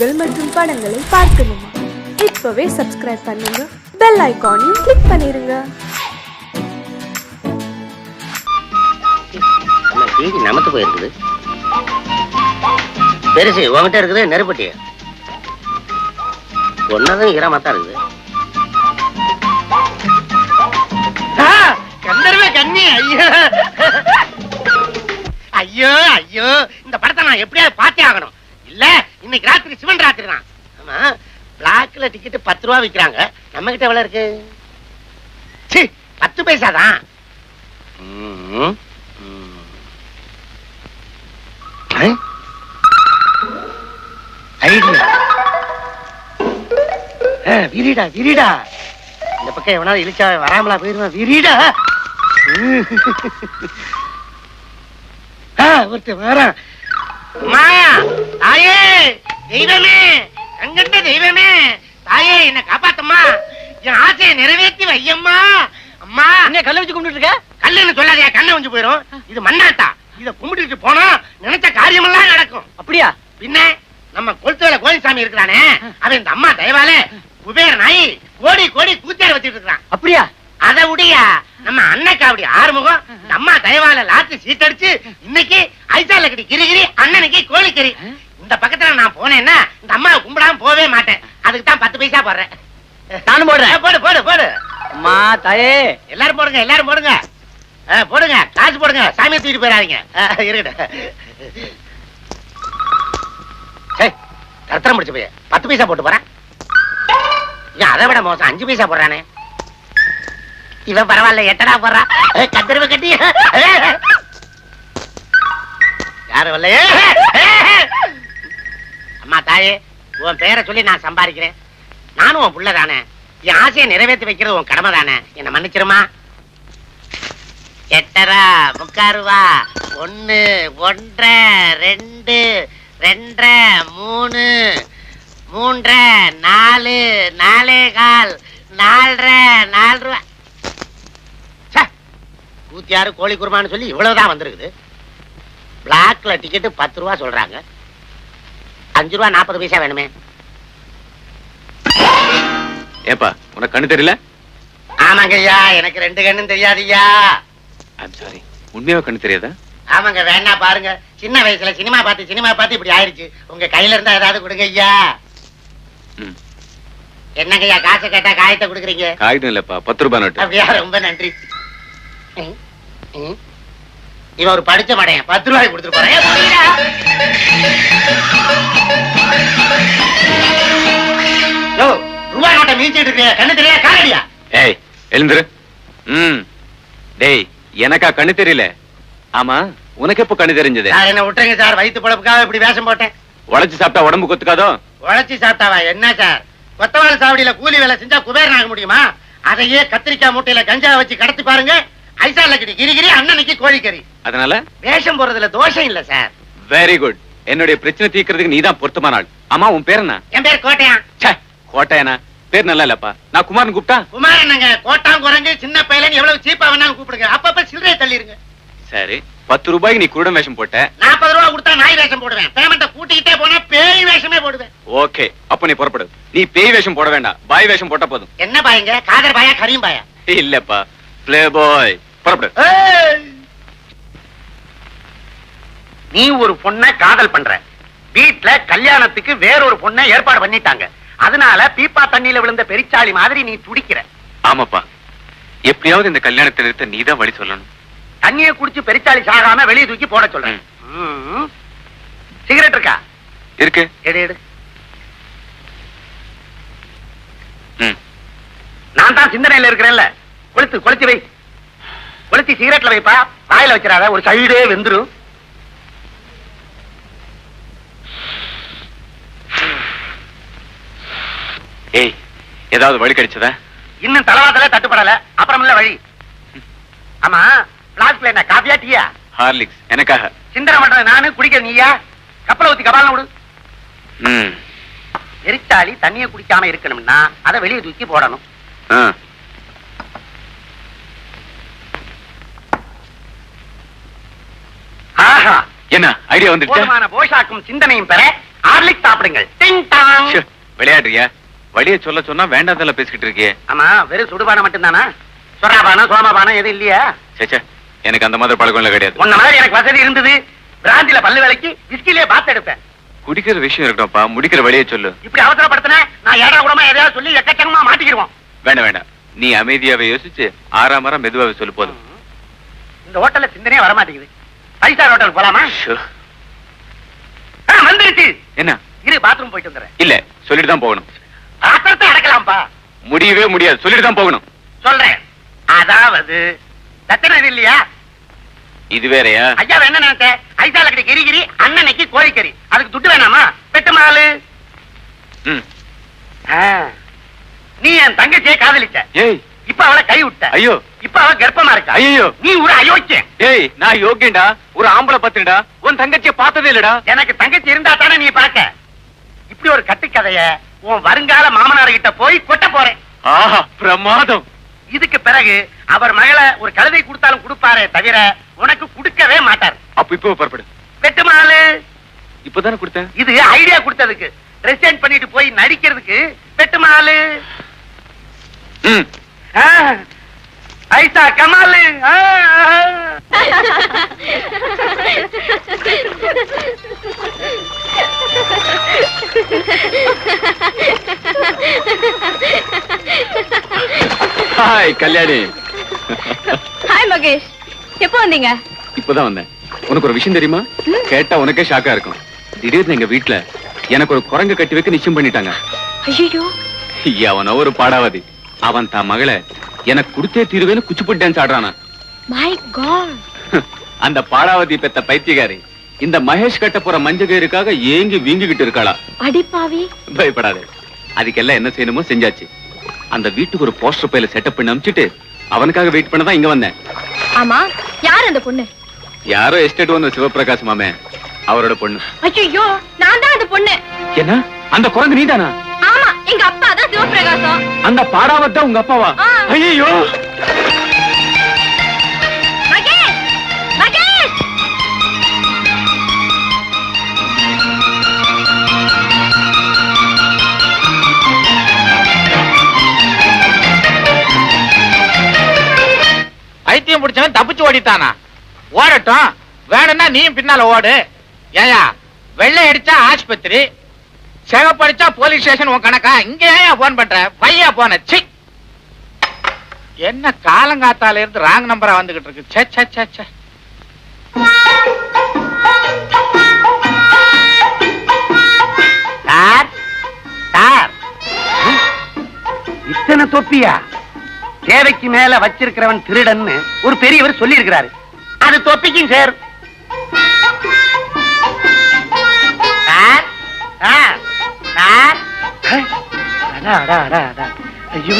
நிகழ்ச்சிகள் மற்றும் படங்களை பார்க்கணுமா? இப்பவே சப்ஸ்கிரைப் பண்ணுங்க. பெல் ஐகானையும் கிளிக் பண்ணிருங்க. டிவி நமத்து போயிருக்குது. பெருசு உன்கிட்ட இருக்குது நெருப்பட்டி. ஒன்னதும் ஈரமாத்தான் இருக்குது. கந்தர்வ கண்ணி ஐயோ. ஐயோ ஐயோ இந்த படத்தை நான் எப்படியாவது பார்த்தே ஆகணும். இல்ல இன்னைக்கு ராத்திரி சிவன் ராத்திரி தான். ஆமா பிளாக்ல டிக்கெட் பத்து ரூபா விற்கிறாங்க நம்ம கிட்ட எவ்வளவு இருக்கு? சி பத்து பைசா தான். விரிடா விரிடா. இந்த பக்கம் எவனாவது இழிச்சா வராமலா போயிருவான் விரிடா. ஆ, வரான். அம்மா தாயே தெய்வமே கண்கண்ட தெய்வமே தாயே என்ன காப்பாத்தம்மா. என் ஆசையை நிறைவேற்றி வையம்மா. அம்மா என்ன கல்ல வச்சு கும்பிட்டு இருக்க? கல்லுன்னு சொல்லாதயா கண்ணை வந்து போயிரும். இது மண்ணாட்டா. இத கும்பிட்டுட்டு போனா நினைச்ச காரியமெல்லாம் நடக்கும். அப்படியா? பின்ன நம்ம கொளுத்துவேல கோயில்சாமி இருக்கிறானே அவன் இந்த அம்மா தயவால குபேர நாய் கோடி கோடி கூத்தாடி வச்சிட்டு இருக்கான் அப்படியா? அத உடையா? நம்ம அண்ணக்காவடி ஆறுமுகம். இந்த அம்மா தயவால லாத்து சீட்டடிச்சு இன்னைக்கு ஐசால கட்டி கிரிகிரி அண்ணனுக்கு கோழிக்கறி. இந்த பக்கத்துல நான் போனேன்னா இந்த அம்மாவை கும்பிடாம போவே மாட்டேன். அதுக்கு தான் பத்து பைசா போடுறேன். நானும் போடுறேன். போடு போடு போடு. அம்மா தாயே. எல்லாரும் போடுங்க எல்லாரும் போடுங்க. போடுங்க காசு போடுங்க. சாமியை தூக்கிட்டு போயிடாதீங்க. இருக்கட்டும் தரத்தரம் முடிச்சு போய் பத்து பைசா போட்டு போறேன். அதை விட மோசம். அஞ்சு பைசா போடுறானே. இவன் பரவாயில்ல எட்டடா போறான். ஏ, கட்டி. யாரும் இல்லையே அம்மா தாயே உன் பேரை சொல்லி நான் சம்பாதிக்கிறேன். நானும் உன் புள்ள தானே. என் ஆசையை நிறைவேற்றி வைக்கிறது உன் கடமை தானே. என்ன மன்னிச்சிருமா? எட்டரா முக்காருவா ஒன்னு ஒன்றரை ரெண்டு ரெண்டரை மூணு மூன்றரை நாலு நாலே கால் நாலரை நாலு ரூபா. நூத்தியாறு கோழி குருமான்னு சொல்லி இவ்வளவுதான் வந்திருக்குது. பிளாக்ல டிக்கெட்டு பத்து ரூபா சொல்றாங்க. அஞ்சு ரூபா நாற்பது பைசா வேணுமே. ஏப்பா உனக்கு கண்ணு தெரியல? ஆமாங்க ஐயா எனக்கு ரெண்டு கண்ணும் தெரியாதுய்யா. ஐம் சாரி உண்மையாவே கண்ணு தெரியாதா? ஆமாங்க வேணா பாருங்க. சின்ன வயசுல சினிமா பார்த்து சினிமா பார்த்து இப்படி ஆயிடுச்சு. உங்க கையில இருந்தா ஏதாவது கொடுங்க ஐயா. என்னங்க ஐயா காசு கேட்டா காயத்தை கொடுக்குறீங்க? காகிதம் இல்லப்பா பத்து ரூபாய் நோட்டு. அப்படியா ரொம்ப நன்றி. இவன் ஒரு படிச்ச மடையன் பத்து ரூபாய் கொடுத்துட்டு போறேன். ரூபாய் நோட்டை மீச்சிட்டு இருக்கீங்க கண்ணு தெரியா காலடியா ஏய் எழுந்துரு. ம். டேய் எனக்கா கண்ணு தெரியல. ஆமா உனக்கு எப்போ கண்ணு தெரிஞ்சது? சார் என்ன விட்டுருங்க சார். வயிற்று பொழப்புக்காக இப்படி வேஷம் போட்டேன். உழைச்சு சாப்பிட்டா உடம்பு கொத்துக்காதோ? உழைச்சி சாப்பிட்டாவா? என்ன சார்? கொத்தவாள் சாவடியில கூலி வேலை செஞ்சா குபேரன் ஆக முடியுமா? அதையே கத்திரிக்காய் மூட்டையில கஞ்சா வச்சு கடத்தி பாருங்க. ஐசால கிட்ட கிரிகிரி அண்ணனுக்கு கோழிக்கறி அதனால? வேஷம் போறதுல தோஷம் இல்ல சார் வெரி குட் என்னுடைய பிரச்சனை தீர்க்கறதுக்கு நீதான் பொருத்தமான ஆள் ஆமா உன் பேர் என்ன? என் பேர் கோட்டையான் ச்சே கோட்டையனா? பேர் நல்லா இல்லப்பா. நான் குமாரன் கூப்பிட்டா? குமாரண்ணங்க கோட்டான் குரங்கு சின்ன பையலன் எவ்வளவு சீப்பா வேணாலும் கூப்பிடுங்க. அப்பப்ப சில்லறை தள்ளிருங்க. சரி பத்து ரூபாய்க்கு நீ குருடன் வேஷம் போட்ட? நாற்பது ரூபா கொடுத்தா நாய் வேஷம் போடுவேன். பேமெண்ட்டை கூட்டிக்கிட்டே போனா பேய் வேஷமே போடுவேன். ஓகே அப்ப நீ புறப்படு. நீ பேய் வேஷம் போட வேண்டாம். பாய் வேஷம் போட்டா போதும். என்ன பாயங்க? காதர் பாயா கரியும் பாயா? இல்லப்பா. பிளே பாய் புறப்படு! நீ ஒரு பொண்ண காதல் பண்ற. வீட்ல கல்யாணத்துக்கு வேறொரு பொண்ண ஏற்பாடு பண்ணிட்டாங்க. அதனால பீப்பா தண்ணியில விழுந்த பெரிச்சாளி மாதிரி நீ துடிக்கிற. ஆமாப்பா. எப்படியாவது இந்த கல்யாணத்தை நிறுத்த நீதான் வழி சொல்லணும். தண்ணிய குடிச்சு பெரிச்சாளி சாகாம வெளிய தூக்கி போட சொல்றேன். சிகரெட் இருக்கா? இருக்கு. எடு எடு. நான் தான் சிந்தனையில இருக்கிறேன்ல. கொளுத்து கொளுத்தி வை. கொளுத்தி சிகரெட்ல வைப்பா? வாயில வச்சிடாத ஒரு சைடே வெந்துரும் ஏய் ஏதாவது வழி கிடைச்சதா? இன்னும் தலவாதல தட்டுப்படல. அப்புறமில்ல வழி. ஆமா பிளாஸ்க்ல என்ன காபியா டீயா? ஹார்லிக்ஸ் எனக்காக. சிந்தனை பண்றது நானு குடிக்க நீயா? கப்பல ஊத்தி கபாலம் விடு. எரிச்சாளி தண்ணிய குடிக்காம இருக்கணும்னா அதை வெளியே தூக்கி போடணும் ஆ ஆஹா என்ன ஐடியா வந்துடுச்சா போதுமான போஷாக்கும் சிந்தனையும் பெற ஹார்லிக் சாப்பிடுங்கள். விளையாடுறியா? வழிய சொல்ல சொன்னா வேண்டாம் பேசிக்கிட்டு இருக்கியே. ஆமா வெறும் சுடுபானம் மட்டும்தானா? சொராபானம் சோமபானம் எதுவும் இல்லையா? சேச்சே எனக்கு அந்த மாதிரி பழக்கம் எல்லாம் கிடையாது. உன்ன மாதிரி எனக்கு வசதி இருந்தது. பிராந்தில பல்லு வேலைக்கு விஸ்கிலே பாத்து எடுப்பேன் குடிக்கிற விஷயம் இருக்கட்டும்ப்பா முடிக்கிற வழியை சொல்லு. இப்படி அவசரப்படுத்தின நான் ஏடா கூடமா எதையாவது சொல்லி எக்கச்சக்கமா மாட்டிக்கிடுவோம். வேண்டாம் வேண்டாம் நீ அமைதியாவே யோசிச்சு ஆறாமரம் மெதுவாவே சொல்லு போதும். இந்த ஹோட்டல்ல சிந்தனையே வர மாட்டேங்குது ஃபைவ் ஸ்டார் ஹோட்டல் போலாமா? வந்துருச்சு. என்ன? இரு பாத்ரூம் போயிட்டு வந்துடுறேன். இல்ல சொல்லிட்டு தான் போகணும். ஆத்திரத்தை அடக்கலாம்ப்பா. முடியவே முடியாது. சொல்லிட்டு தான் போகணும். சொல்றேன். அதாவது தத்தனை இது இல்லையா? இது வேறயா? ஐயா என்ன நினைச்ச ஐசால கடி கிரி கிரி அண்ணனைக்கு கோழிக்கறி. அதுக்கு துட்டு வேணாமா? பெட்டு மாலு. நீ என் தங்கச்சியை காதலிச்ச. இப்ப அவளை கை விட்ட ஐயோ. இப்ப அவ கர்ப்பமா இருக்கா? ஐயோ நீ ஒரு அயோக்கியன். ஏய் நான் யோக்கியன்டா ஒரு ஆம்பளை பத்துடா உன் தங்கச்சியை பார்த்ததே இல்லடா. எனக்கு தங்கச்சி இருந்தா தானே நீ பார்க்க? இப்படி ஒரு கட்டுக்கதைய உன் வருங்கால மாமனார் கிட்ட போய் கொட்ட போறேன். ஆஹா பிரமாதம். இதுக்கு பிறகு அவர் மகளை ஒரு கழுதை கொடுத்தாலும் கொடுப்பாரே தவிர உனக்கு கொடுக்கவே மாட்டார். அப்ப இப்போ புறப்படு. வெட்டு மாலு. இப்பதானே கொடுத்தேன். இது ஐடியா கொடுத்ததுக்கு. ரெசைன் பண்ணிட்டு போய் நடிக்கிறதுக்கு வெட்டு மாலு. ம். ஆ, ஐசா கமாலு. ஹாய் கல்யாணி ஹாய் மகேஷ் எப்போ வந்தீங்க? இப்பதான் வந்தேன். உனக்கு ஒரு விஷயம் தெரியுமா? கேட்டா உனக்கே ஷாக்கா இருக்கும். திடீர்னு எங்க வீட்ல எனக்கு ஒரு குரங்கு கட்டி வைக்க நிச்சயம் பண்ணிட்டாங்க. ஐயோ அவன ஒரு பாடாவதி. அவன் தான் மகளை எனக்கு கொடுத்தே தீருவேன்னு குச்சிப்புட்டு டான்ஸ் ஆடுறானா. மை காட் அந்த பாடாவதி பெத்த பைத்தியகாரி இந்த மகேஷ் கட்ட போற மஞ்சகருக்காக ஏங்கி வீங்கிக்கிட்டு இருக்காளா? அடிப்பாவி பயப்படாதே. அதுக்கெல்லாம் என்ன செய்யணுமோ செஞ்சாச்சு. அந்த வீட்டுக்கு ஒரு போஸ்டர் பையில செட்டப் பண்ணி அனுப்பிச்சிட்டு அவனுக்காக வெயிட் பண்ண தான் இங்க வந்தேன். ஆமா யார் அந்த பொண்ணு? யாரோ எஸ்டேட் ஒன்று சிவபிரகாஷ் மாமே அவரோட பொண்ணு. ஐயோ நான் தான் அந்த பொண்ணு. என்ன? அந்த குரங்கு நீதானா? ஆமா எங்க அப்பா தான் சிவபிரகாசம். அந்த பாடாவத் உங்க அப்பாவா. ஐயோ மகேஷ்! மகேஷ்! பைத்தியம் பிடிச்சவன் தப்பிச்சு ஓடிட்டானா? ஓடட்டும். வேணும்னா நீயும் பின்னால ஓடு. ஏயா வெள்ளை அடிச்சா ஆஸ்பத்திரி சிகப்படிச்சா போலீஸ் ஸ்டேஷன் உன் கணக்கா? இங்க ஏன் போன் பண்ற? பையா போன சி. என்ன காலங்காத்தால இருந்து ராங் நம்பரா வந்துகிட்டு இருக்கு? சே சே சே சே சார் சார். இத்தனை தொப்பியா? தேவைக்கு மேல வச்சிருக்கிறவன் திருடன்னு ஒரு பெரியவர் சொல்லி இருக்கிறாரு அது தொப்பிக்கும் சார். சார் ஆ சார்? அடா, அடா, அடா, அடா. ஐயோ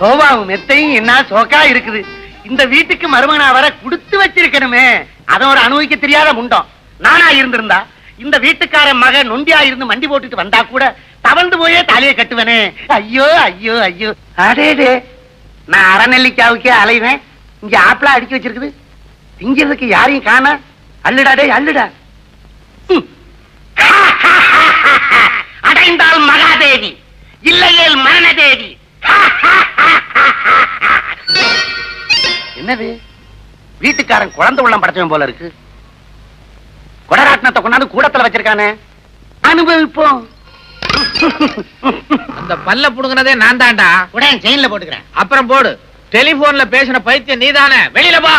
சோபாவும் மெத்தையும் என்ன சோக்கா இருக்குது. இந்த வீட்டுக்கு மருமகனா வர கொடுத்து வச்சிருக்கணுமே. அதை ஒரு அனுபவிக்க தெரியாத முண்டம். நானா இருந்திருந்தா இந்த வீட்டுக்காரன் மக நொண்டியா இருந்து மண்டி போட்டுட்டு வந்தா கூட தவழ்ந்து போயே தலையை கட்டுவனே. ஐயோ ஐயோ ஐயோ. அடேடே நான் அறநெல்லிக்காவுக்கே அலைவேன். இங்க ஆப்பிளா அடிக்க வச்சிருக்குது. திங்கிறதுக்கு யாரையும் காண. அல்லுடா டேய் அல்லுடா ம். அடைந்தால் மகாதேவி இல்லையேல் மரணதேவி. என்னது? வீட்டுக்காரன் குழந்தை உள்ளம் படைச்சவன் போல இருக்கு. கொடராட்டினத்தை கொண்டாந்து கூடத்துல வச்சிருக்கானே. அனுபவிப்போம். அந்த பல்ல புடுங்கினதே நான் தான்டா. உடனே செயின்ல போட்டுக்கிறேன். அப்புறம் போடு. டெலிபோன்ல பேசின பைத்தியம் நீதானே. வெளியில போ.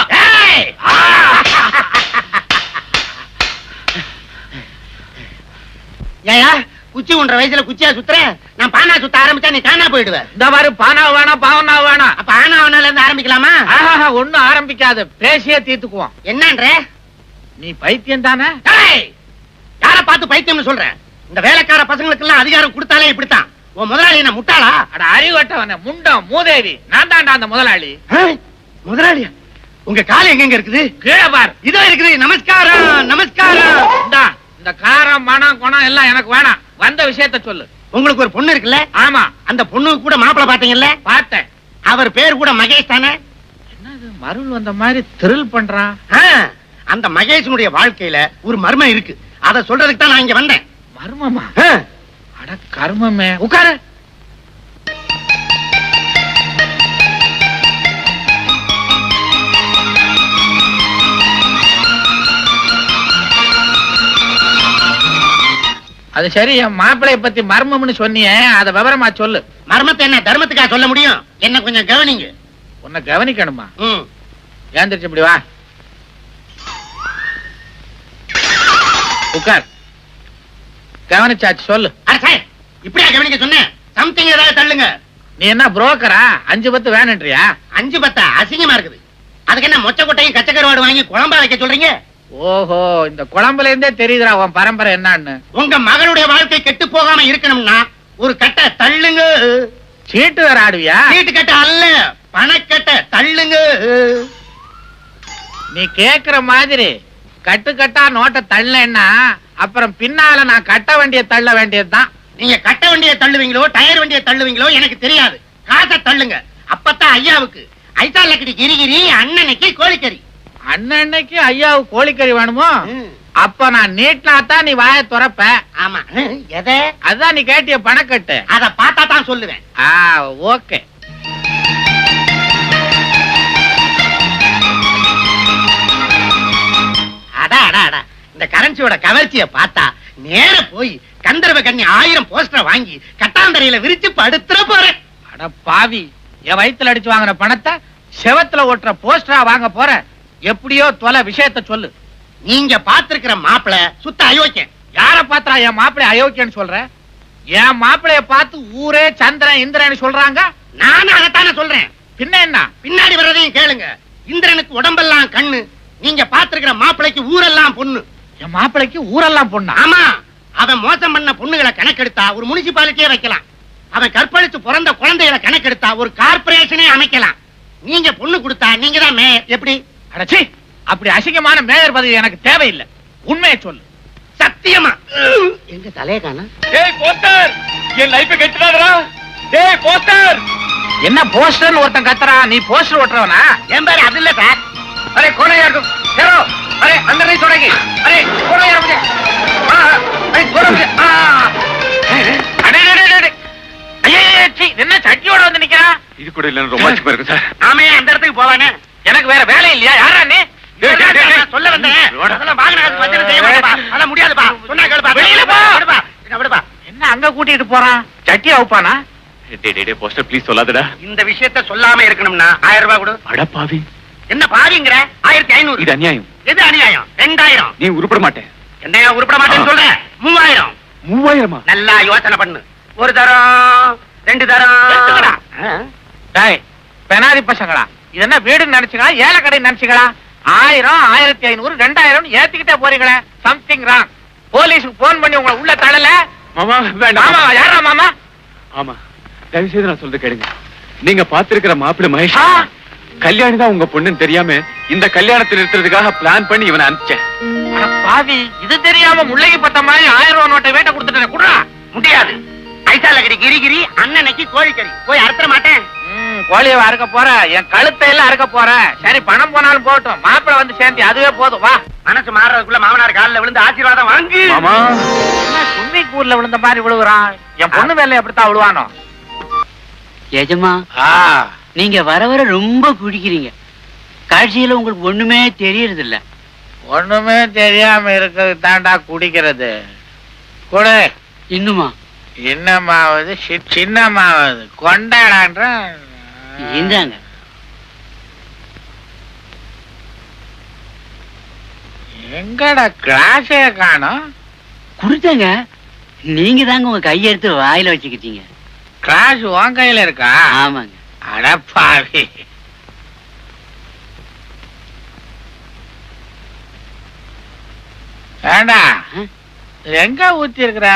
ஏய்! குச்சி ஒன்றரை வயசுல குச்சியா சுத்துறேன் நான் பானா சுத்த ஆரம்பிச்சா நீ காணா போயிடுவ. இந்த மாதிரி பானா வேணாம் பாவனா வேணாம் அப்ப ஆனா அவனால இருந்து ஆரம்பிக்கலாமா? ஆஹா ஒண்ணும் ஆரம்பிக்காது. பேசியே தீர்த்துக்குவோம். என்னன்ற? நீ பைத்தியம் தானே! யார பார்த்து பைத்தியம்னு சொல்றேன் இந்த வேலைக்கார பசங்களுக்கு எல்லாம் அதிகாரம் கொடுத்தாலே இப்படித்தான். உன் முதலாளி என்ன முட்டாளா? அட அறிவட்டவன முண்டம் மூதேவி. நான் தான்டா அந்த முதலாளி. முதலாளியா? உங்க கால் எங்க இருக்குது? கீழே பார். இதோ இருக்குது நமஸ்காரம் நமஸ்காரம். இந்த காரம் மனம் குணம் எல்லாம் எனக்கு வேணாம். வந்த விஷயத்த சொல்லு. உங்களுக்கு ஒரு பொண்ணு இருக்குல்ல? ஆமா. அந்த பொண்ணுக்கு கூட மாப்பிளை பாத்தீங்கல்ல பார்த்தேன். அவர் பேர் கூட மகேஷ் தானே? என்னது மருள் வந்த மாதிரி திருள் பண்றான் அந்த மகேஷனுடைய வாழ்க்கையில ஒரு மர்மம் இருக்கு. அத சொல்றதுக்கு தான் நான் இங்க வந்தேன். மர்மமா? அட கர்மமே. உட்காரு. அது சரி என் மாப்பிளைய பத்தி மர்மம்னு சொன்னியே அத விவரமா சொல்லு. மர்மத்தை என்ன தர்மத்துக்கா சொல்ல முடியும்? என்ன கொஞ்சம் கவனிங்க. உன்னை கவனிக்கணுமா? ஏந்திரிச்சு இப்படி வா. உட்கார். கவனிச்சாச்சு சொல்லு. இப்படியா கவனிக்க சொன்னேன் சம்திங் ஏதாவது தள்ளுங்க. நீ என்ன புரோக்கரா? அஞ்சு பத்து வேணுன்றியா? அஞ்சு பத்தா? அசிங்கமா இருக்குது. அதுக்கு என்ன மொச்ச கொட்டையும் கச்சக்கருவாடு வாங்கி குழம்பா வைக்க சொல்றீங்க? ஓஹோ இந்த குழம்புல இருந்தே தெரியுதுடா உன் பரம்பரை என்னன்னு. உங்க மகனுடைய வாழ்க்கை கெட்டு போகாம இருக்கணும்னா ஒரு கட்டை தள்ளுங்க. சீட்டு வேற ஆடுவியா? வீட்டு கட்டை அல்ல பணக்கட்டை தள்ளுங்க. நீ கேக்குற மாதிரி கட்டு கட்டா நோட்டை தள்ளேன்னா அப்புறம் பின்னால நான் கட்ட வேண்டிய தள்ள வேண்டியதுதான். நீங்க கட்ட வண்டியை தள்ளுவீங்களோ டயர் வண்டியை தள்ளுவீங்களோ எனக்கு தெரியாது. காசை தள்ளுங்க. அப்பதான் ஐயாவுக்கு. ஐசா லக்கடி கிரிகிரி அண்ணனுக்கு கோழிக்கறி. அன்னன்னைக்கு ஐயாவுக்கு கோழிக்கறி வேணுமோ. அப்ப நான் நீட்டினாத்தான் நீ வாயை துறப்ப. ஆமா. எதை? அதான் நீ கேட்டிய பணக்கட்டு. அத பார்த்தா தான் சொல்லுவேன். ஆ ஓகே. அடா அடா அடா. இந்த கரன்சியோட கவர்ச்சியை பார்த்தா நேர போய் கந்தர்வ கண்ணி ஆயிரம் போஸ்டர் வாங்கி கட்டாந்தரையில விரிச்சு படுத்துற போறேன். அட பாவி என் வயித்துல அடிச்சு வாங்கின பணத்தை செவத்துல ஒட்டுற போஸ்டரா வாங்க போற? எப்படியோ தொலை விஷயத்த சொல்லு. நீங்க பாத்திருக்கிற மாப்பிள சுத்த அயோக்கியன். யார பாத்திரா என் மாப்பிள்ளை அயோக்கியன்னு சொல்ற? என் மாப்பிளைய பார்த்து ஊரே சந்திரன் இந்திரன் சொல்றாங்க? நானும் அதைத்தானே சொல்றேன். பின்ன என்ன? பின்னாடி வர்றதையும் கேளுங்க. இந்திரனுக்கு உடம்பெல்லாம் கண்ணு நீங்க பாத்திருக்கிற மாப்பிளைக்கு ஊரெல்லாம் பொண்ணு. என் மாப்பிளைக்கு ஊரெல்லாம் பொண்ணா? ஆமா அவன் மோசம் பண்ண பொண்ணுகளை கணக்கெடுத்தா ஒரு முனிசிபாலிட்டியே வைக்கலாம். அவன் கற்பழித்து பிறந்த குழந்தைகளை கணக்கெடுத்தா ஒரு கார்பரேஷனே அமைக்கலாம். நீங்க பொண்ணு கொடுத்தா நீங்க தான் மேயர். எப்படி? அடச்சி அப்படி அசிங்கமான மேயர் பதவி எனக்கு தேவையில்ல. உண்மையை சொல்லு. சத்தியமா? எங்க தலைய காணா? போஸ்டர்! என் லைஃப் கெட்டுடாதடா டேய் போஸ்டர்! என்ன போஸ்டர்னு ஒருத்தன் கத்துறா? நீ போஸ்டர் ஓட்டுறவனா? என் பேர் அது இல்ல சார் அரே கோணையா இருக்கும். அரே அந்த நீ தொடங்கி. அரே கோணையா முடிய என்ன சட்டியோட வந்து நிக்கிறா? இது இல்லன்னு ரொம்ப அதிகமா அந்த இடத்துக்கு போவானே எனக்கு வேற வேலை இல்லையா? யாரா நீ? சொல்ல வந்தேன் முடியாதுப்பா. சொன்னா கேளுப்பா. என்ன அங்க கூட்டிட்டு போறான்? சட்டி அவுப்பானா? Poster please சொல்லாதடா. இந்த விஷயத்த சொல்லாம இருக்கணும்னா ஆயிரம் ரூபாய் கொடு. அட பாவி. என்ன பாவிங்கிற? ஆயிரத்தி ஐநூறு. இது அநியாயம். எது அநியாயம்? ரெண்டாயிரம். நீ உருப்பட மாட்டேன். என்னையா உருப்பட மாட்டேன்னு சொல்ற? மூவாயிரம். மூவாயிரமா? நல்லா யோசனை பண்ணு. ஒரு தரம் ரெண்டு தரம். பெனாதி பசங்களா? இது என்ன வீடுன்னு நினைச்சுங்களா? ஏழை கடை நினைச்சுங்களா? ஆயிரம் ஆயிரத்தி ஐநூறு ரெண்டாயிரம் ஏத்திக்கிட்டே போறீங்களே. சம்திங் ராங் போலீஸுக்கு போன் பண்ணி உங்களை உள்ள தள்ளல? மாமா மாமா வேண்டாம் யாரா மாமா? ஆமா தயவு செய்து நான் சொல்றது கேளுங்க. நீங்க பாத்திருக்கிற மாப்பிள்ளை மகேஷ். கல்யாணி தான் உங்க பொண்ணுன்னு தெரியாம இந்த கல்யாணத்தை நிறுத்துறதுக்காக பிளான் பண்ணி இவனை அனுப்பிச்சேன். பாவி இது தெரியாம முல்லைக்கு பத்த மாதிரி ஆயிரம் ரூபாய் நோட்டை வேட்ட கொடுத்துட்டேன் குடுறா. முடியாது. ஐசா லக்கடி கிரிகிரி அண்ணனைக்கு கோழிக்கறி. போய் அறுத்துற மாட்டேன். ம், கோழியை அறுக்க போற என் கழுத்தை எல்லாம் அறுக்க போற சரி பணம் போனாலும் போகட்டும் மாப்பிளை வந்து சேர்ந்து அதுவே போதும். வா. மனசு மாறதுக்குள்ள மாமனார் காலில் விழுந்து ஆசீர்வாதம் வாங்கு. மாமா. என்ன சும்மி கூர்ல விழுந்த மாதிரி விழுகுறான்? என் பொண்ணு மேல எப்படித்தான் விழுவானோ? எஜமா நீங்க வர வர ரொம்ப குடிக்கிறீங்க. காட்சியில உங்களுக்கு ஒண்ணுமே தெரியறது இல்ல ஒண்ணுமே தெரியாம இருக்கிறது தாண்டா குடிக்கிறது. கொடு. இன்னுமா? இன்னமாவது சி- சின்னமாவது. கொண்டாடான்ற இந்தாங்க எங்கடா கிளாஸே காணோம்? கொடுத்தங்க. நீங்க தாங்க உங்க கையெடுத்து வாயில வச்சுக்கிட்டீங்க. கிளாஸ் உன் கையில இருக்கா? ஆமாங்க. அட பாவி. ஏண்டா? எங்க ஊத்தி இருக்கிற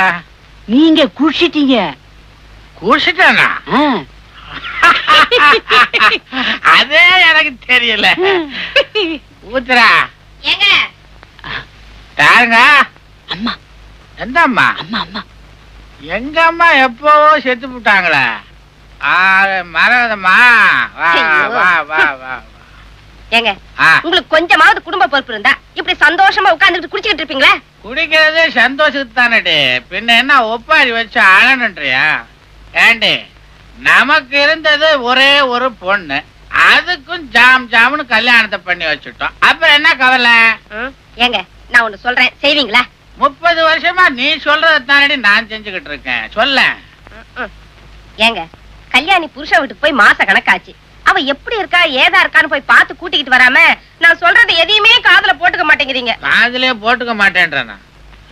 நீங்க குடிச்சிட்டீங்க. குடிச்சிட்டானா. அதே எனக்கு தெரியல. ஊத்துறா. ஏங்க. யாருங்க? அம்மா. எந்த அம்மா அம்மா. அம்மா எங்க அம்மா எப்போ செத்து போட்டாங்களே? ஆ, மரகதம்மா வா. வா வா வா ஏங்க உங்களுக்கு கொஞ்சமாவது குடும்ப பொறுப்பு இருந்தா இப்படி சந்தோஷமா உட்கார்ந்துட்டு குடிச்சிட்டு இருப்பீங்களே? குடிக்கிறது சந்தோஷத்துக்கு தானடி பின்ன என்ன ஒப்பாரி வச்சு அழனுன்றியா? ஏண்டி? நமக்கு இருந்தது ஒரே ஒரு பொண்ணு. அதுக்கும் ஜாம் ஜாம்னு கல்யாணத்தை பண்ணி வச்சுட்டோம். அப்புறம் என்ன கவலை? ஏங்க நான் ஒண்ணு சொல்றேன். செய்வீங்களா? முப்பது வருஷமா நீ சொல்றதை தானடி நான் செஞ்சுக்கிட்டு இருக்கேன். சொல்ல. ஏங்க கல்யாணி புருஷன் வீட்டுக்கு போய் மாச கணக்காச்சு. அவ எப்படி இருக்கா ஏதா இருக்கான்னு போய் பார்த்து கூட்டிக்கிட்டு வராம நான் சொல்றது எதையுமே காதுல போட்டுக்க மாட்டேங்கிறீங்க. காதுலயே போட்டுக்க மாட்டேன்றேன்? நான்.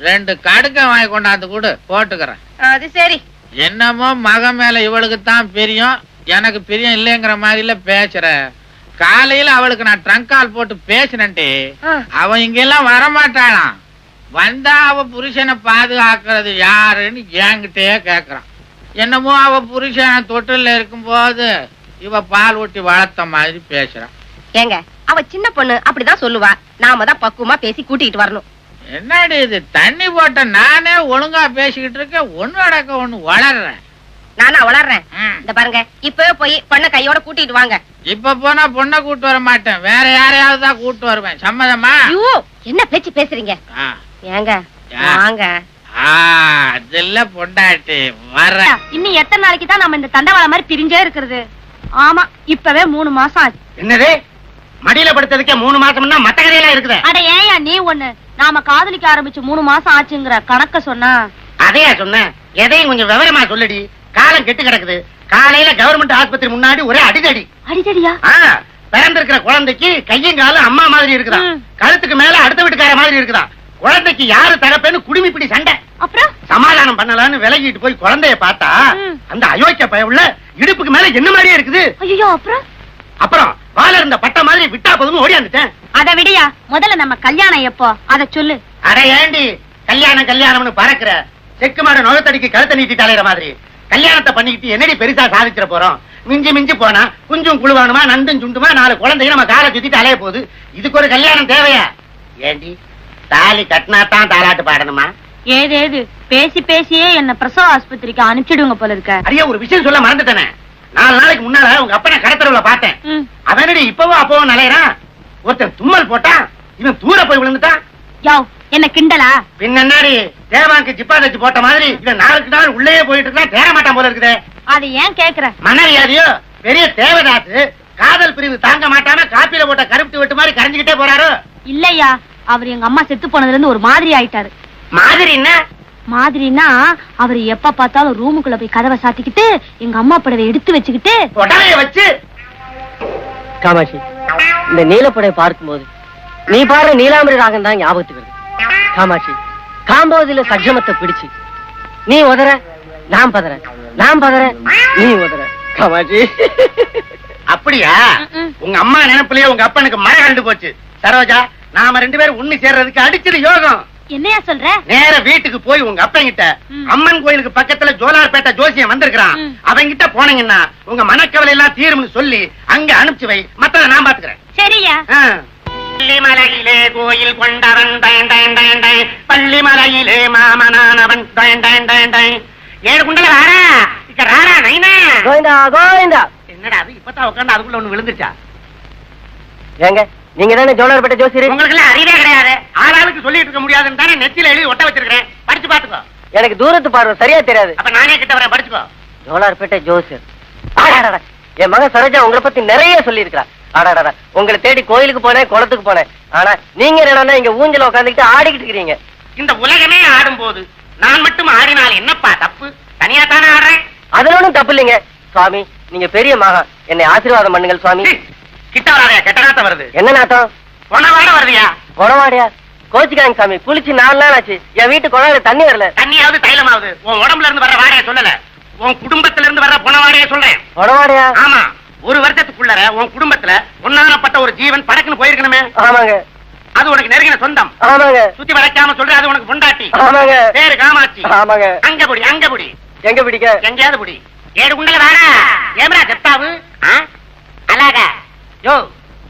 ரெண்டு கடுக்க வாங்கி கொண்டாந்து கொடு போட்டுக்கிறேன். அது சரி. என்னமோ மக மேல இவளுக்கு தான் பிரியம் எனக்கு பிரியம் இல்லைங்கிற மாதிரில பேசுற. காலையில அவளுக்கு நான் ட்ரங்க் கால் போட்டு பேசினேன்டி. ஆ. அவன் இங்கெல்லாம் வரமாட்டாளாம் வந்தா அவ புருஷனை பாதுகாக்கிறது யாருன்னு என்கிட்டயே கேக்குறான். என்னமோ அவ புருஷன் தொட்டில்ல இருக்கும்போது இவ பால் ஊட்டி வளர்த்த மாதிரி பேசுறான். ஏங்க அவ சின்ன பொண்ணு அப்படிதான் சொல்லுவா. நாம தான் பக்குவமா பேசி கூட்டிக்கிட்டு வரணும். என்னடி இது? தண்ணி போட்ட நானே ஒழுங்கா பேசிக்கிட்டு இருக்கேன். ஒண்ணு அடக்க ஒண்ணு வளர்றேன். நானா வளர்றேன். இந்த பாருங்க இப்பவே போய் பொண்ணை கையோட கூட்டிட்டு வாங்க. இப்ப போனா பொண்ணை கூட்டு வர மாட்டேன். வேற யாரையாவது தான் கூட்டு வருவேன். சம்மதமா? ஐயோ என்ன பேச்சு பேசுறீங்க. ஏங்க. வாங்க. ஆ, அதுல பொண்டாட்டி. வர இன்னும் எத்தனை நாளைக்கு தான் நம்ம இந்த தண்டவாளம் மாதிரி பிரிஞ்சே இருக்கிறது? ஆமா இப்பவே மூணு மாசம் ஆச்சு. என்னது? மடியில படுத்ததுக்கே மூணு மாசம்னா மத்த கதையெல்லாம் இருக்குதே. அட ஏயா நீ ஒண்ணு. நாம காதலிக்க ஆரம்பிச்சு மூணு மாசம் ஆச்சுங்கிற கணக்க சொன்னா? அதையா சொன்னேன் எதையும் கொஞ்சம் விவரமா சொல்லுடி. காலம் கெட்டு கிடக்குது. காலையில கவர்மெண்ட் ஆஸ்பத்திரி முன்னாடி ஒரே அடிதடி. அடிதடியா? பிறந்திருக்கிற குழந்தைக்கு கையும் காலும் அம்மா மாதிரி இருக்குதா? ம். கழுத்துக்கு மேல அடுத்த வீட்டுக்கார மாதிரி இருக்குதா? குழந்தைக்கு யாரு தரப்பேன்னு குடுமி பிடி சண்டை. அப்புறம்? சமாதானம் பண்ணலாம்னு விலகிட்டு போய் குழந்தைய பார்த்தா. அந்த அயோக்கிய பயவுள்ள இடுப்புக்கு மேல என்ன மாதிரியே இருக்குது? ஐயோ அப்புறம்? அப்புறம் வாழ இருந்த பட்ட மாதிரி விட்டா போதும் ஓடியாந்துட்டேன் அத விடியா முதல்ல நம்ம கல்யாணம் எப்போ? அத சொல்லு. அட ஏண்டி கல்யாணம் கல்யாணம்னு பறக்குற? செக்கு மாடு நுகத்தடிக்கு கழுத்தை நீட்டி தலையிற மாதிரி. கல்யாணத்தை பண்ணிக்கிட்டு என்னடி பெருசா சாதிச்சிட போறோம்? மிஞ்சி மிஞ்சி போனா குஞ்சும் குழுவானுமா நண்டும் சுண்டுமா நாலு குழந்தைங்க நம்ம காலை சுத்திட்டு அலைய போகுது. இதுக்கு ஒரு கல்யாணம் தேவையா? ஏண்டி தாலி கட்டினா தான் தாலாட்டு பாடணுமா? ஏதேது பேசி பேசியே என்ன பிரசவ ஆஸ்பத்திரிக்கு அனுப்பிச்சிடுங்க போல இருக்க. அடியே ஒரு விஷயம் சொல்ல மறந்துட்டேனே. நாலு நாளைக்கு முன்னால உங்க அப்பனை கடத்தரவுல பார்த்தேன். அவனடி இப்பவும் அப்பவும் நலையறான் ஒருத்தன் தும்மல் போட்டான் இவன் தூர போய் விழுந்துட்டான் யோ என்ன கிண்டலா? பின்ன என்னடி தேவாங்க ஜிப்பா தச்சு போட்ட மாதிரி இவன் நாளுக்கு நாள் உள்ளே போயிட்டு இருக்கா தேர மாட்டான் போல இருக்குதே. அது ஏன் கேக்குற? மனவியாதியோ பெரிய தேவதாசு காதல் பிரிவு தாங்க மாட்டாம காப்பில போட்ட கருப்பு வெட்டு மாதிரி கரைஞ்சுக்கிட்டே போறாரோ? இல்லையா அவர் எங்க அம்மா செத்து போனதுல இருந்து ஒரு மாதிரி ஆயிட்டாரு. மாதிரி என்ன? மாதிரினா அவர் எப்ப பார்த்தாலும் ரூமுக்குள்ள போய் கதவை சாத்திக்கிட்டு எங்க அம்மா படவை எடுத்து வச்சுக்கிட்டு வச்சு! காமாட்சி இந்த நீலப்படை பார்க்கும்போது நீ பாடுற நீலாம்பரி ராகம் தான் ஞாபகத்துக்கு வருது. காமாட்சி காம்போதில சக்ஷமத்தை பிடிச்சு நீ உதற நான் பதற நான் பதற நீ உதற. காமாட்சி! அப்படியா? உங்க அம்மா நினைப்புலயே உங்க அப்பனுக்கு மழை கண்டு போச்சு. சரோஜா நாம ரெண்டு பேரும் ஒண்ணு சேர்றதுக்கு அடிச்சது யோகம். என்னையா சொல்ற? நேர வீட்டுக்கு போய் உங்க அப்பன் கிட்ட ம். அம்மன் கோயிலுக்கு பக்கத்துல ஜோலார்பேட்டை ஜோசியம் வந்திருக்கிறான். ம். அவன் கிட்ட போனீங்கன்னா உங்க மனக்கவலை எல்லாம் தீரும்னு சொல்லி அங்க அனுப்பிச்சு வை. மத்தத நான் பாத்துக்கிறேன். சரியா. பள்ளிமலையிலே கோயில் கொண்டவன். பள்ளிமலையிலே மாமனானவன். ஏழு குண்டல ராரா இக்க ராரா நைனா. கோவிந்தா கோவிந்தா. என்னடா அது? இப்பதான் உட்காந்து அதுக்குள்ள ஒண்ணு விழுந்துச்சா ஏங்க? நீங்க தானே ஜோலார்பேட்டை ஜோசியர்? உங்களுக்கு எல்லாம் அறிவே கிடையாது. ஆளாளுக்கு சொல்லிட்டு இருக்க முடியாதுன்னு தானே நெத்தியில எழுதி ஒட்ட வச்சிருக்கிறேன். படிச்சு பாத்துக்கோ எனக்கு தூரத்து பார்வை சரியா தெரியாது. அப்ப நானே கிட்ட வரேன் படிச்சுக்கோ. ஜோலார்பேட்டை ஜோசியர். என் மகன் சரோஜா உங்களை பத்தி நிறைய சொல்லியிருக்கா ஆடாடாடா. உங்களை தேடி கோயிலுக்கு போனேன் குளத்துக்கு போனேன். ஆனா நீங்க என்னன்னா இங்க ஊஞ்சல உட்காந்துக்கிட்டு ஆடிக்கிட்டு இருக்கிறீங்க. இந்த உலகமே ஆடும் போது நான் மட்டும் ஆடினால் என்னப்பா தப்பு? தனியா தானே ஆடுறேன். அதுல ஒண்ணும் தப்பு இல்லைங்க. சுவாமி நீங்க பெரிய மகன் என்னை ஆசீர்வாதம் பண்ணுங்கள் சுவாமி. கிட்ட வராதயா கெட்ட நாத்தம் வருது. என்ன நாட்டம் போன வாட வருதியா? குணவாடியா கோச்சிக்காங்க சாமி. குளிச்சு நாலு நாள் ஆச்சு. என் வீட்டு குழாயில தண்ணி வரல. தண்ணியாவது தைலமாவது. உன் உடம்புல இருந்து வர்ற வாடைய சொல்லல. உன் குடும்பத்துல இருந்து வர்ற பொண வாடைய சொல்றேன். குணவாடியா ஆமா. ஒரு வருஷத்துக்குள்ளர உன் குடும்பத்துல ஒன்னானப்பட்ட ஒரு ஜீவன் படக்குன்னு போயிருக்கணுமே. ஆமாங்க. அது உனக்கு நெருங்கின சொந்தம். ஆமாங்க. சுத்தி வளைக்காம சொல்ற அது உனக்கு பொண்டாட்டி. ஆமாங்க. பேரு காமாட்சி. ஆமாங்க. அங்க புடி அங்க புடி. எங்க பிடிக்க? எங்கேயாவது புடி. ஏடு குண்டல ஏமரா அழகா யோ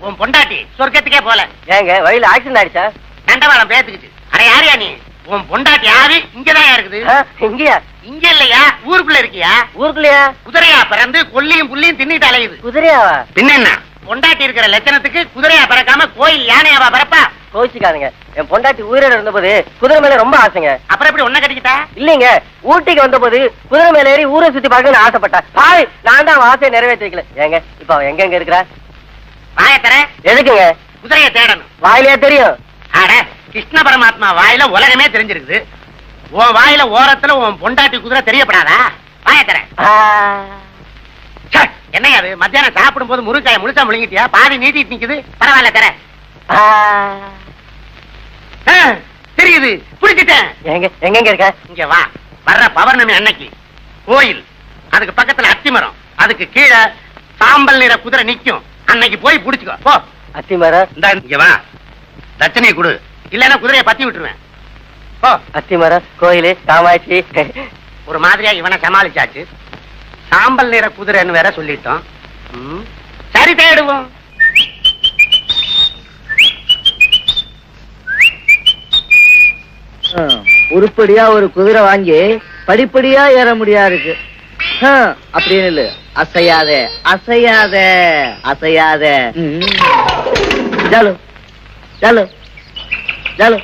உன் பொண்டாட்டி சொர்க்கத்துக்கே போல. ஏங்க வழியில ஆக்சிடென்ட் ஆயிடுச்சா? தண்டவாளம் பேத்துக்குச்சு அட யாரையா நீ? உன் பொண்டாட்டி யாரு இங்கதான் இருக்குது? இங்கயா? இங்க இல்லையா? ஊருக்குள்ள இருக்கியா? ஊருக்குள்ளயா? குதிரையா பிறந்து கொல்லியும் புள்ளியும் தின்னிட்டு அலையுது. குதிரையாவா? பின்ன என்ன? பொண்டாட்டி இருக்கிற லட்சணத்துக்கு குதிரையா பிறக்காம கோயில் யானையாவா பிறப்பா? கோச்சிக்காதுங்க என் பொண்டாட்டி உயிரோட இருந்தபோது குதிரை மேல ரொம்ப ஆசைங்க. அப்புறம் எப்படி ஒன்ன கட்டிக்கிட்ட? இல்லைங்க ஊட்டிக்கு வந்தபோது குதிரை மேல ஏறி ஊரை சுத்தி பார்க்கணும்னு ஆசைப்பட்டா. பாய் நான் தான் ஆசையை நிறைவேற்றி வைக்கல ஏங்க இப்ப அவன் எங்க எங்க இருக்கிறா? வாய தர எதுக்குங்க? குதிரையை தேடணும். வாயிலே தெரியும். அட கிருஷ்ண பரமாத்மா வாயில உலகமே தெரிஞ்சிருக்குது. உன் வாயில ஓரத்துல உன் பொண்டாட்டி குதிரை தெரியப்படாதா? வாய தர என்ன அது? மத்தியானம் சாப்பிடும் போது முருங்காய முழுசா முழுங்கிட்டியா? பாதி நீட்டிட்டு நிக்குது. பரவாயில்ல தர. தெரியுது. புடிச்சிட்டேன். எங்க இருக்க? இங்க வா. வர்ற பௌர்ணமி அன்னைக்கு. கோயில். அதுக்கு பக்கத்துல அத்திமரம். அதுக்கு கீழே சாம்பல் நிற குதிரை நிக்கும். அன்னைக்கு போய் புடிச்சுக்கோ. போ. அத்தி மரம் இந்த இங்க வா. தட்சணையை கொடு. இல்லன்னா குதிரையை பத்தி விட்டுருவேன். போ. அத்தி மரம் கோயிலு காமாட்சி. ஒரு மாதிரியா இவனை சமாளிச்சாச்சு. சாம்பல் நிற குதிரைன்னு வேற சொல்லிட்டோம். சரி தேடுவோம். உருப்படியா ஒரு குதிரை வாங்கி படிப்படியா ஏற முடியா இருக்கு ஹம், அப்படின்னு இல்ல அசையாத அசையாத அசையாத ம். ஜாலு ஜாலு ஜாலு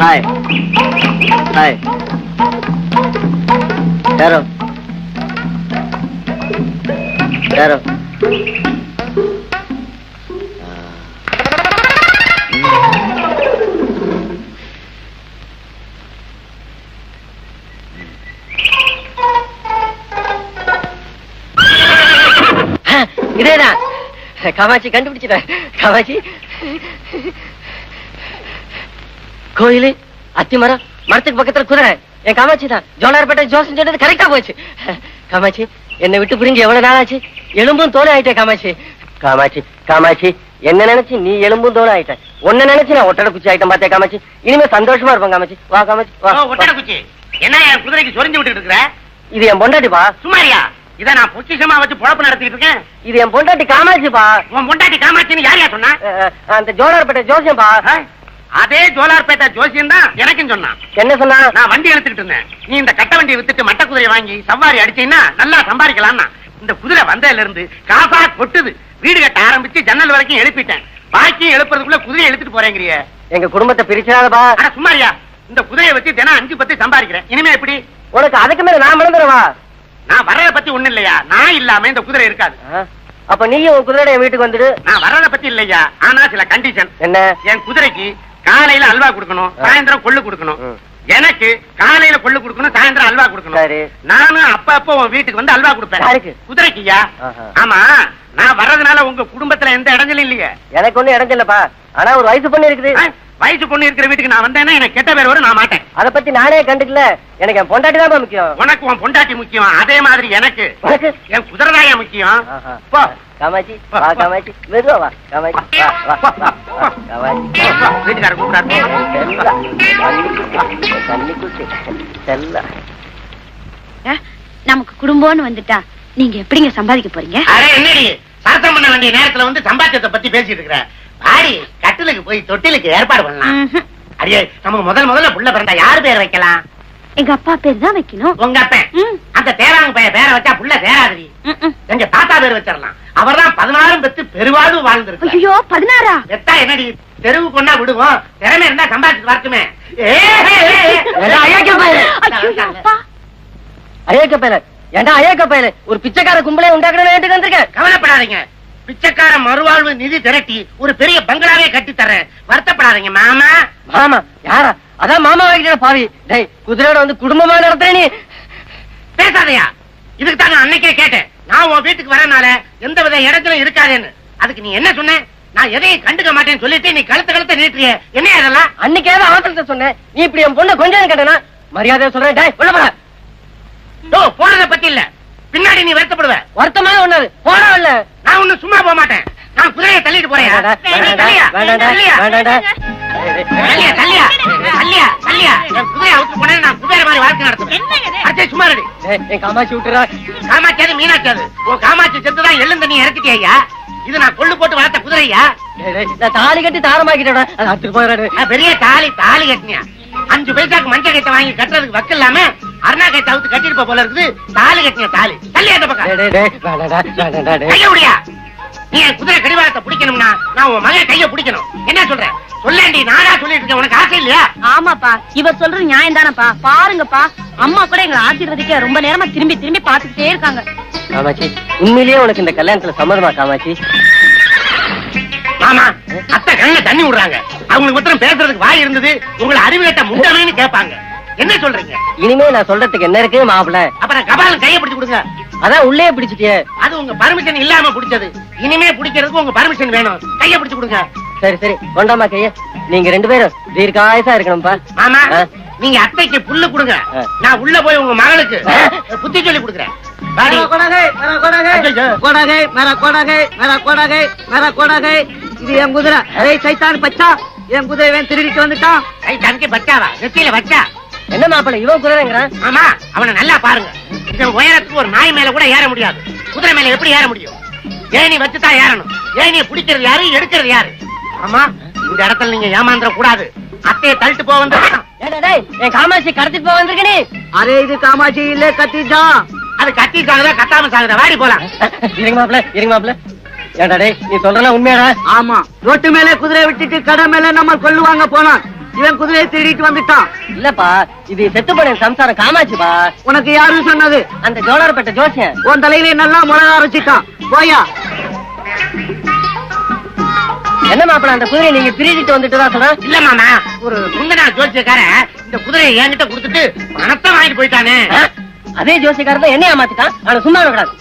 ஹாய் ஹாய் யாரோ யாரோ இதேதான். காமாட்சி கண்டுபிடிச்சிட்டேன் காமாட்சி. கோயிலு அத்திமரம் மரத்துக்கு பக்கத்துல குதிரை. என் காமாட்சி தான். ஜோலார்பேட்டை ஜோசன் சொன்னது கரெக்டா போச்சு. காமாட்சி என்னை விட்டு புரிஞ்சு எவ்வளவு நாள் ஆச்சு எலும்பும் தோலை ஆயிட்டே காமாட்சி. காமாட்சி காமாட்சி என்ன நினைச்சு நீ எலும்பும் தோலை ஆயிட்ட. உன்ன நினைச்சு நான் ஒட்டடை குச்சி ஆயிட்டேன் பார்த்தே காமாட்சி. இனிமே சந்தோஷமா இருப்பேன் காமாட்சி. வா காமாட்சி வா, ஒட்டடை வா. குச்சி. என்ன என் குதிரைக்கு சொரிஞ்சு விட்டுட்டு இருக்கிற? இது என் பொண்டாட்டிப்பா சுமாரியா இத நான் பொக்கிஷமா வச்சு பொழப்பு நடத்திட்டு இருக்கேன். இது என் பொண்டாட்டி காமாட்சிப்பா. உன் பொண்டாட்டி காமாட்சின்னு யார் யார் சொன்னா? அந்த ஜோலார்பேட்டை ஜோசியம்பா? அதே ஜோலார்பேட்டை ஜோசியம் தான் எனக்கும் சொன்னான். என்ன சொன்னா? நான் வண்டி எடுத்துக்கிட்டு இருந்தேன். நீ இந்த கட்ட வண்டியை வித்துட்டு மட்ட குதிரையை வாங்கி சவாரி அடிச்சீங்கன்னா நல்லா சம்பாதிக்கலாம்னா. இந்த குதிரை வந்ததுல இருந்து காசா கொட்டுது. வீடு கட்ட ஆரம்பிச்சு ஜன்னல் வரைக்கும் எழுப்பிட்டேன். பாக்கி எழுப்புறதுக்குள்ள குதிரையை எடுத்துட்டு போறேங்கிறிய. எங்க குடும்பத்தை பிரிச்சாதப்பா ஆனா சும்மாரியா இந்த குதிரையை வச்சு தினம் அஞ்சு பத்து சம்பாதிக்கிறேன். இனிமே எப்படி? உனக்கு அதுக்கு மேல நான் மறந்துடுவா நான் வர்றத பத்தி ஒண்ணு இல்லையா? நான் இல்லாம இந்த குதிரை இருக்காது. அப்ப நீயும் உன் என் வீட்டுக்கு வந்துடு. நான் வர்றத பத்தி இல்லையா? ஆனா சில கண்டிஷன் என்ன? என் குதிரைக்கு காலையில அல்வா கொடுக்கணும். சாயந்தரம் கொள்ளு கொடுக்கணும். எனக்கு காலையில கொள்ளு கொடுக்கணும் சாயந்தரம் அல்வா கொடுக்கணும். நானும் அப்ப அப்ப உன் வீட்டுக்கு வந்து அல்வா கொடுப்பேன்? குதிரைக்குயா. ஆமா நான் வர்றதுனால உங்க குடும்பத்துல எந்த இடைஞ்சலும் இல்லையே. எனக்கு ஒண்ணும் இடம் இல்லப்பா. ஆனா ஒரு வயசு பொண்ணு இருக்குது. வயசு பொண்ணு இருக்கிற வீட்டுக்கு நான் வந்தேன்னா எனக்கு கெட்ட பேர் வரும் நான் மாட்டேன். அத பத்தி நானே கண்டுக்கல. எனக்கு என் பொண்டாட்டி தான் முக்கியம். உனக்கு உன் பொண்டாட்டி முக்கியம் அதே மாதிரி எனக்கு. உனக்கு? என் குதிரைதாயா முக்கியம். காமாட்சி வா காமாட்சி. மெதுவா வா காமாட்சி. வா காமாட்சி. கூப்பிடாரு செல்லா, தண்ணி. நமக்கு குடும்பம்னு வந்துட்டா நீங்க எப்படிங்க சம்பாதிக்க போறீங்க? அரே என்னடி? சரசம் பண்ண வேண்டிய நேரத்துல வந்து சம்பாத்தியத்தை பத்தி பேசிட்டு இருக்கிற. ஆடி கட்டிலுக்கு போய் தொட்டிலுக்கு ஏற்பாடு பண்ணலாம். அடியே நமக்கு முதல் முதல்ல புள்ள பிறந்தா யாரு பேர் வைக்கலாம் எங்க அப்பா பேர் தான் வைக்கணும் உங்க அப்பன் ம். அந்த தேராங்க பையன் பேரை வச்சா புள்ள ம்ம். எங்க தாத்தா பேர் வச்சிடலாம் அவர்தான் பதினாறும் பெத்து பெருவாழ்வு வாழ்ந்திருக்கு ஐயோ பதினாறா பெத்தா என்னடி தெருவு கொண்டா விடுவோம் திறமை இருந்தா சம்பாதிச்சு. ஏடா, அயோக்கிய பயலே. அப்பா ஏண்டா அயோக்கிய பயல ஒரு பிச்சைக்கார கும்பலே உண்டாக்கணும் வீட்டுக்கு வந்திருக்கேன் கவலைப்படாதீங்க பிச்சைக்கார மறுவாழ்வு நிதி திரட்டி ஒரு பெரிய பங்களாவே கட்டி தர்றேன் வருத்தப்படாதீங்க மாமா. மாமா யாரா? அதான் மாமா வாங்கிட்ட பாவி. டேய் குதிரையோட வந்து குடும்பமா நடத்துற நீ. பேசாதயா. இதுக்கு தான் அன்னைக்கே கேட்டேன். நான் உன் வீட்டுக்கு வரனால எந்த வித இடத்திலும் இருக்காதேன்னு. அதுக்கு நீ என்ன சொன்ன? நான் எதையும் கண்டுக்க மாட்டேன்னு சொல்லிட்டு நீ கழுத்த கழுத்த நீட்டுறிய. என்ன அதெல்லாம் அன்னைக்கு ஏதோ அவசரத்தை சொன்னேன். நீ இப்படி என் பொண்ணை கொஞ்சம் கேட்டனா? மரியாதையா சொல்றேன். டேய் உள்ள போற ஓ போனத பத்தி இல்ல. பின்னாடி நீ வருத்தப்படுவ. வருத்தமான ஒண்ணு போறோம் இல்ல நான் ஒண்ணு சும்மா போக மாட்டேன். நான் குதிரையை தள்ளிட்டு போறேன். காமாட்சி விட்டுறா. காமாட்சியாது மீனாட்சியாது உன் காமாட்சி செத்துதான் எள்ளும் தண்ணி இறக்கிட்டியா இது நான் கொள்ளு போட்டு வளர்த்த குதிரையா தாலி கட்டி நான் பெரிய தாலி தாலி கட்டினியா? அஞ்சு பைசாக்கு மஞ்சள் கட்டை வாங்கி கட்டுறதுக்கு வக்கு இல்லாம அருணா கட்டை அவுத்து கட்டிருப்ப போல இருக்குது. தாலி கட்டினியா தாலி. தள்ளி அந்த பக்கம். கைய முடியா நீ என் குதிரை கடிவாளத்தை பிடிக்கணும்னா நான் உன் மகன் கைய பிடிக்கணும். என்ன சொல்ற? சொல்லேண்டி நானா சொல்லிட்டு இருக்கேன். உனக்கு ஆசை இல்லையா? ஆமாப்பா இவர் சொல்றது நியாயம் தானப்பா பாருங்கப்பா அம்மா கூட எங்களை ஆசீர்வதிக்க ரொம்ப நேரமா திரும்பி திரும்பி பாத்துக்கிட்டே இருக்காங்க. காமாட்சி உண்மையிலேயே உனக்கு இந்த கல்யாணத்துல சம்மதமா காமாட்சி? மாமா அத்தை கண்ணுல தண்ணி விடுறாங்க. அவங்களுக்கு ஒருத்தரம் பேசுறதுக்கு வாய் இருந்தது. உங்களை அறிவு கட்ட முண்டவேன்னு கேட்பாங்க. என்ன சொல்றீங்க? இனிமே நான் சொல்றதுக்கு என்ன இருக்கு மாப்பிள அப்புறம் கபாலம் கைய பிடிச்சு கொடுங்க. அதான் உள்ளே பிடிச்சிட்டியே. அது உங்க பர்மிஷன் இல்லாம பிடிச்சது. இனிமே பிடிக்கிறதுக்கு உங்க பர்மிஷன் வேணும். கைய பிடிச்சு கொடுங்க. சரி சரி. கொண்டாமா கைய. நீங்க ரெண்டு பேரும் தீர்க்காயசா இருக்கணும்ப்பா மாமா. நீங்க அத்தைக்கு புல்லு கொடுங்க. நான் உள்ள போய் உங்க மகளுக்கு. புத்தி சொல்லி கொடுக்குறேன். இது என் குதிரை. ஏய் சைத்தான் பச்சா. என் குதிரை வேன் திருடிட்டு வந்துட்டான். கை தனக்கு பச்சாவா? நெத்தியில வச்சா என்ன மாப்பிள இவன் குதிரைங்கிறான். ஆமா அவனை நல்லா பாருங்க. இந்த உயரத்துக்கு ஒரு நாய் மேல கூட ஏற முடியாது. குதிரை மேல எப்படி ஏற முடியும்? ஏணி வச்சுதான் ஏறணும். ஏணியை பிடிக்கிறது யாரு எடுக்கிறது யாரு? ஆமா இந்த இடத்துல நீங்க ஏமாந்துட கூடாது அத்தையை தள்ளிட்டு போக வந்து என் காமாட்சி கடத்திட்டு போக வந்திருக்க நீ அரே இது காமாட்சி இல்ல கத்திஜா அது கத்தி சாகுதா கத்தாம சாகுதா? வாடி போலாம். இருங்க மாப்பிள இருங்க மாப்பிள ஏடா டேய் நீ சொல்றலாம் உண்மையாடா? ஆமா ரோட்டு மேல குதிரை விட்டுட்டு கடை மேல நம்ம கொல்லுவாங்க போனான் இவன் குதிரையை திருடிட்டு வந்துட்டான். இல்லப்பா இது செத்து போன என் சம்சாரம் காமாட்சிப்பா. உனக்கு யாரும் சொன்னது? அந்த ஜோலார்பேட்டை ஜோசியன். உன் தலையில நல்லா முளக அரைச்சிட்டான். போயா. என்ன மாப்பிள அந்த குதிரையை நீங்க திருடிட்டு வந்துட்டு தான் சொல்றேன் இல்ல மாமா ஒரு முந்தனா ஜோசியக்காரன் இந்த குதிரையை என்கிட்ட கொடுத்துட்டு பணத்தை வாங்கிட்டு போயிட்டானே? அதே ஜோசியக்காரர் தான் என்ன ஏமாத்திட்டான். அவனை சும்மா விடாது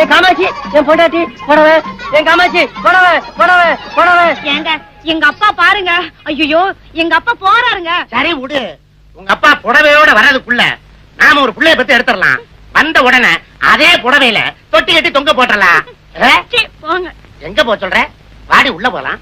என் காமாட்சி என் பொண்டாட்டி புடவை. என் காமாட்சி புடவை புடவை புடவை. ஏங்க எங்க அப்பா பாருங்க. ஐயோ எங்க அப்பா போறாருங்க. சரி விடு. உங்க அப்பா புடவையோட வர்றதுக்குள்ள நாம ஒரு புள்ளைய பத்தி எடுத்துடலாம். வந்த உடனே அதே புடவையில தொட்டி கட்டி தொங்க போட்டலாம் போங்க. எங்க போ சொல்ற? வாடி உள்ள போலாம்.